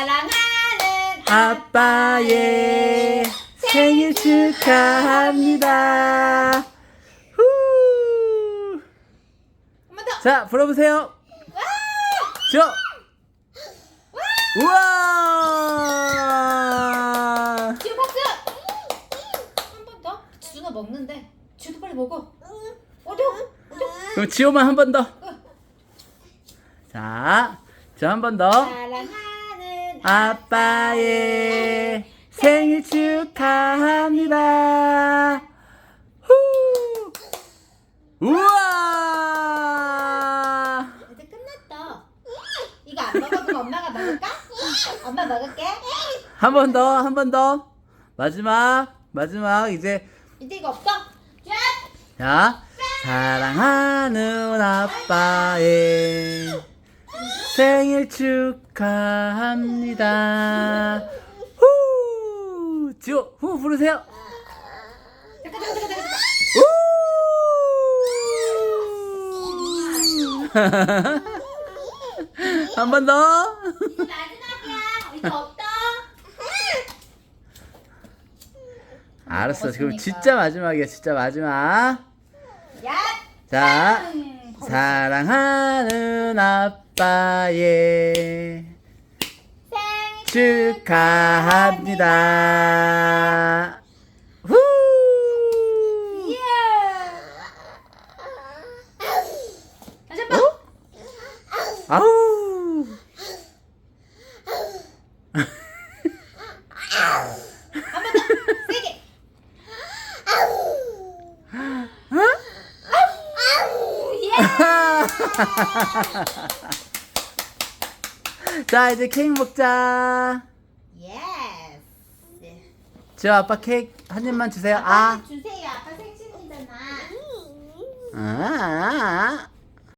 사랑하는 아빠의 생일 축하합니다. 후. 자, 불어보세요. 저. 우와. 지우 박수. 한 번 더. 준호 먹는데. 준호 빨리 먹어. 어디? 그럼 지호만 한 번 더. 자, 저 한 번 더. 사랑하는 아빠의 생일 축하합니다. 후. 우와. 이제 끝났다. 이거 안 먹어도 엄마가 먹을까? 엄마 먹을게. 한 번 더, 한 번 더. 마지막, 마지막 이제 이제 이거 없어. 짠. 자, 사랑하는 아빠의 생일 축하합니다. 후, 지호, 후 부르세요. 한 번 더. 마지막이야. 없다. 알았어, 지금 진짜 마지막이야, 진짜 마지막. 야. 자, 음, 사랑하는 아빠 의 생일 축하합니다. 후! 예. 다시 한 번. 아우! 한번 더. 세게. 예. 자, 이제 케이크 먹자. 예스. 저 아빠 케이크 한 입만 주세요. 아. 주세요. 아빠 생신이잖아. 아.